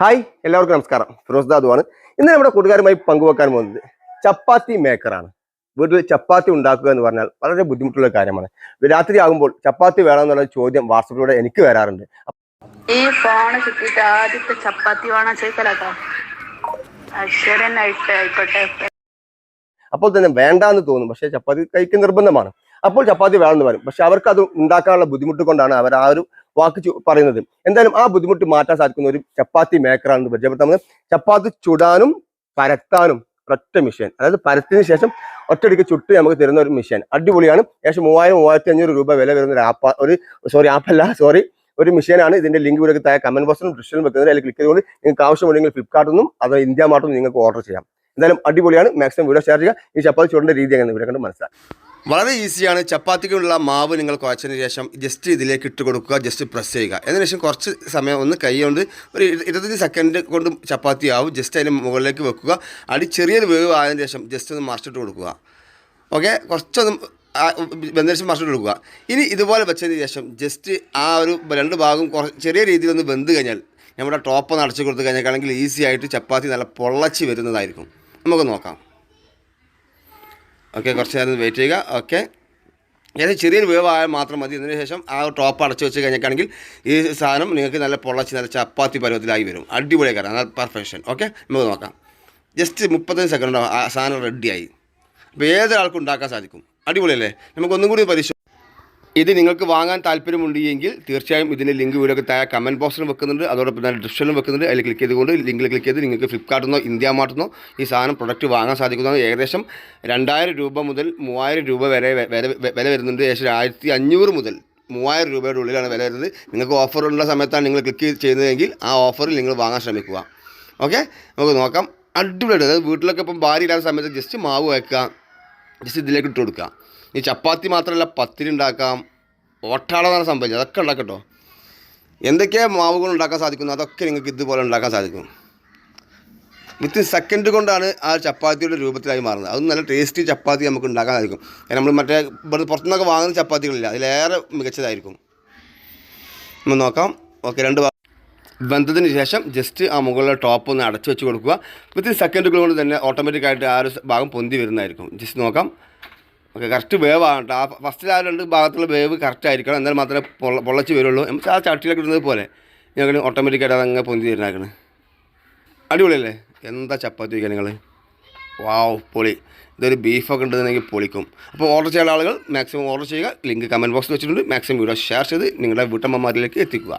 Hi എല്ലാവർക്കും നമസ്കാരം. ഫിറോസ് ദാദുവാണ് ഇന്ന് നമ്മുടെ കൂട്ടുകാരുമായി പങ്കുവെക്കാൻ പോകുന്നത് ചപ്പാത്തി മേക്കറാണ്. വീട്ടിൽ ചപ്പാത്തി ഉണ്ടാക്കുക എന്ന് പറഞ്ഞാൽ വളരെ ബുദ്ധിമുട്ടുള്ള കാര്യമാണ്. രാത്രി ആകുമ്പോൾ ചപ്പാത്തി വേണമെന്നുള്ള ചോദ്യം വാട്സപ്പിലൂടെ എനിക്ക് വരാറുണ്ട്. ഈ ഫോണ് കിട്ടിയിട്ട് ആദ്യത്തെ ചപ്പാത്തി വേണം ആയിക്കോട്ടെ. അപ്പോൾ തന്നെ വേണ്ട എന്ന് തോന്നും. പക്ഷേ ചപ്പാത്തി കഴിക്ക് നിർബന്ധമാണ്. അപ്പോൾ ചപ്പാത്തി വേണമെന്ന് പറയും. പക്ഷെ അവർക്ക് അത് ഉണ്ടാക്കാനുള്ള ബുദ്ധിമുട്ട് കൊണ്ടാണ് അവർ ആ ഒരു വാക്ക് പറയുന്നത്. എന്തായാലും ആ ബുദ്ധിമുട്ട് മാറ്റാൻ സാധിക്കുന്ന ഒരു ചപ്പാത്തി മേക്കറാണെന്ന് പരിചയപ്പെടുത്താൻ ചപ്പാത്തി ചുടാനും പരത്താനും ഒറ്റ മെഷീൻ അതായത് പരത്തിന് ശേഷം ഒറ്റയടിക്ക് ചുട്ട് നമുക്ക് തരുന്ന ഒരു മെഷീൻ അടിപൊളിയാണ്. ഏകദേശം മൂവായിരം മൂവായിരത്തി അഞ്ഞൂറ് രൂപ വില വരുന്ന ഒരു ആപ്പ് ഒരു സോറി ആപ്പല്ല സോറി ഒരു മെഷീനാണ് ഇതിന്റെ ലിങ്ക് ഇവിടെ താഴെ കമന്റ് ബോക്സിലും ഡിസ്ക്രിപ്ഷനിലും വെക്കുന്നത് അതിൽ ക്ലിക്ക് ചെയ്തുകൊണ്ട് നിങ്ങൾക്ക് ആവശ്യമുണ്ടെങ്കിൽ ഫ്ലിപ്കാർട്ടിൽ നിന്നും അത് ഇന്ത്യ മാർട്ടിൽ നിങ്ങൾക്ക് ഓർഡർ ചെയ്യാം. എന്തായാലും അടിപൊളിയാണ്. മാക്സിമം വീഡിയോ ഷെയർ ചെയ്യുക. ഈ ചപ്പാത്തി ചുടേണ്ട രീതി എങ്ങനെ ഇവിടെ കണ്ട് മനസ്സിലാക്കാം. വളരെ ഈസിയാണ്. ചപ്പാത്തിക്കുള്ള മാവ് നിങ്ങൾ കുഴച്ചതിന് ശേഷം ജസ്റ്റ് ഇതിലേക്ക് ഇട്ട് കൊടുക്കുക. ജസ്റ്റ് പ്രസ് ചെയ്യുക. അതിന് ശേഷം കുറച്ച് സമയം ഒന്ന് കൈ കൊണ്ട് ഒരു ഇരു- ഇരുപത്തഞ്ച് സെക്കൻഡ് കൊണ്ട് ചപ്പാത്തി ആവും. ജസ്റ്റ് അതിന് മുകളിലേക്ക് വെക്കുക. അടി ചെറിയൊരു വേവ് ആയതിനു ശേഷം ജസ്റ്റ് ഒന്ന് മറിച്ചിട്ട് കൊടുക്കുക. ഓക്കെ കുറച്ചൊന്ന് ശേഷം മറിച്ചിട്ട് കൊടുക്കുക. ഇനി ഇതുപോലെ വെച്ചതിന് ശേഷം ജസ്റ്റ് ആ ഒരു രണ്ട് ഭാഗം ചെറിയ രീതിയിൽ ഒന്ന് ബന്ധു കഴിഞ്ഞാൽ നമ്മുടെ ടോപ്പ് ഒന്ന് അടച്ചു കൊടുത്തു കഴിഞ്ഞാൽ ഈസി ആയിട്ട് ചപ്പാത്തി നല്ല പൊള്ളച്ച് വരുന്നതായിരിക്കും. നമുക്ക് നോക്കാം. ഓക്കെ കുറച്ച് നേരം വെയിറ്റ് ചെയ്യുക. ഓക്കെ ഏതായാലും ചെറിയൊരു വേവ് ആയാൽ മാത്രം മതി. അതിന് ശേഷം ആ ടോപ്പ് അടച്ചു വെച്ച് കഴിഞ്ഞിട്ടാണെങ്കിൽ ഈ സാധനം നിങ്ങൾക്ക് നല്ല പൊള്ളച്ച് നല്ല ചപ്പാത്തി പരുവത്തിലായി വരും. അടിപൊളിയായി കാരണം നല്ല പെർഫെക്ഷൻ ഓക്കെ നമുക്ക് നോക്കാം. ജസ്റ്റ് മുപ്പത്തഞ്ച് സെക്കൻഡ് ആ സാധനം റെഡിയായി അപ്പോൾ ഏതൊരാൾക്കും ഉണ്ടാക്കാൻ സാധിക്കും? അടിപൊളിയല്ലേ? നമുക്കൊന്നും കൂടി പരിശോധിക്കാം ഇത് നിങ്ങൾക്ക് വാങ്ങാൻ താല്പര്യമുണ്ട് എങ്കിൽ തീർച്ചയായും ഇതിന്റെ ലിങ്ക് വീഡിയോ താഴെ കമന്റ് ബോക്സിലും വെക്കുന്നുണ്ട്. അതോടൊപ്പം തന്നെ ഡിസ്ക്രിപ്ഷനിലും വെക്കുന്നുണ്ട്. അതിൽ ക്ലിക്ക് ചെയ്തുകൊണ്ട് ലിങ്കിൽ ക്ലിക്ക് ചെയ്ത് നിങ്ങൾക്ക് ഫ്ലിപ്കാർട്ടിൽ നിന്നോ ഇന്ത്യ മാർട്ടിൽ നിന്നോ ഈ സാധനം പ്രൊഡക്റ്റ് വാങ്ങാൻ സാധിക്കുന്നതാണ്. ഏകദേശം രണ്ടായിരം രൂപ മുതൽ മൂവായിരം രൂപ വരെ വില വരുന്നുണ്ട്. ഏകദേശം ആയിരത്തി അഞ്ഞൂറ് മുതൽ മൂവായിരം രൂപയുടെ ഉള്ളിലാണ് വില വരുന്നത്. നിങ്ങൾക്ക് ഓഫർ ഉള്ള സമയത്താണ് നിങ്ങൾ ക്ലിക്ക് ചെയ്യുന്നതെങ്കിൽ ആ ഓഫറിൽ നിങ്ങൾ വാങ്ങാൻ ശ്രമിക്കുക. ഓക്കെ നമുക്ക് നോക്കാം. അടിപൊളിയായിട്ട്. അതായത് വീട്ടിലൊക്കെ ഇപ്പം ഭാര്യ ഇല്ലാത്ത സമയത്ത് ജസ്റ്റ് മാവ് വയ്ക്കുക. ജസ്റ്റ് ഇതിലേക്ക് ഇട്ട് കൊടുക്കുക. ഈ ചപ്പാത്തി മാത്രമല്ല പത്തിരി ഉണ്ടാക്കാം ഓട്ടാളം എന്നാണ് സംഭവിച്ചത്. അതൊക്കെ ഉണ്ടാക്കട്ടോ. എന്തൊക്കെയാണ് മാവുകൾ ഉണ്ടാക്കാൻ സാധിക്കുന്നു? അതൊക്കെ നിങ്ങൾക്ക് ഇതുപോലെ ഉണ്ടാക്കാൻ സാധിക്കും. വിത്ത് സെക്കൻഡ് കൊണ്ടാണ് ആ ചപ്പാത്തിയുടെ രൂപത്തിലായി മാറുന്നത്. അതും നല്ല ടേസ്റ്റി ചപ്പാത്തി നമുക്ക് ഉണ്ടാക്കാൻ സാധിക്കും. നമ്മൾ മറ്റേ ഇവിടെ പുറത്തുനിന്നൊക്കെ വാങ്ങുന്ന ചപ്പാത്തികളില്ല. അതിലേറെ മികച്ചതായിരിക്കും. നമ്മൾ നോക്കാം. ഓക്കെ രണ്ട് വെന്തതിന് ശേഷം ജസ്റ്റ് ആ മുകളിലെ ടോപ്പ് ഒന്ന് അടച്ചു വെച്ച് കൊടുക്കുക. വിത്തിൻ സെക്കൻഡുകൾ കൊണ്ട് തന്നെ ഓട്ടോമാറ്റിക്കായിട്ട് ആ ഒരു ഭാഗം പൊന്തി വരുന്നതായിരിക്കും. ജസ്റ്റ് നോക്കാം. ഓക്കെ കറക്റ്റ് വേവ് ആണ് കേട്ടോ. ആ ഫസ്റ്റിൽ ആ രണ്ട് ഭാഗത്തുള്ള വേവ് കറക്റ്റ് ആയിരിക്കണം. എന്നാൽ മാത്രമേ പൊള്ള പൊള്ളച്ച് വരുള്ളൂ. നമുക്ക് ആ ചട്ടിയിലൊക്കെ ഇടുന്നത് പോലെ. ഞങ്ങൾ ഓട്ടോമാറ്റിക്കായിട്ട് അതങ്ങ് പൊന്തി വരുന്നതാക്കണ് അടിപൊളിയല്ലേ? എന്താ ചപ്പാത്തി വയ്ക്കുക നിങ്ങൾ വാവ് പൊളി. ഇതൊരു ബീഫൊക്കെ ഉണ്ടെന്നുണ്ടെങ്കിൽ പൊളിക്കും. അപ്പോൾ ഓർഡർ ചെയ്യാൻ ആളുകൾ മാക്സിമം ഓർഡർ ചെയ്യുക. ലിങ്ക് കമന്റ് ബോക്സിൽ വെച്ചിട്ടുണ്ട്. മാക്സിമം വീഡിയോ ഷെയർ ചെയ്ത് നിങ്ങളുടെ വീട്ടമ്മമാരിലേക്ക് എത്തിക്കുക.